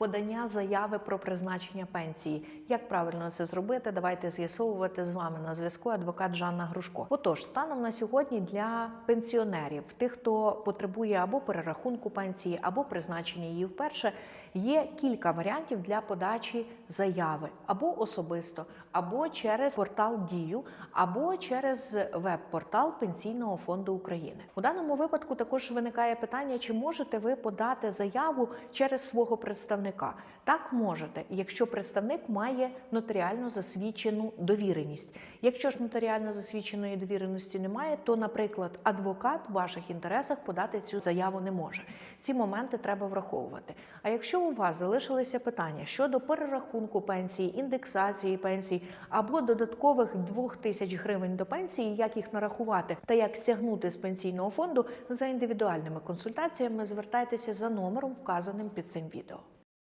подання заяви про призначення пенсії. Як правильно це зробити? Давайте з'ясовувати з вами на зв'язку. Адвокат Жанна Грушко. Отож, станом на сьогодні для пенсіонерів, тих, хто потребує або перерахунку пенсії, або призначення її вперше, є кілька варіантів для подачі заяви або особисто, або через портал Дію, або через веб-портал Пенсійного фонду України. У даному випадку також виникає питання, чи можете ви подати заяву через свого представника? Так можете, якщо представник має нотаріально засвідчену довіреність. Якщо ж нотаріально засвідченої довіреності немає, то, наприклад, адвокат в ваших інтересах подати цю заяву не може. Ці моменти треба враховувати. А якщо у вас залишилися питання щодо перерахунку пенсії, індексації пенсій або додаткових 2 тисяч гривень до пенсії, як їх нарахувати та як стягнути з пенсійного фонду за індивідуальними консультаціями, звертайтеся за номером, вказаним під цим відео.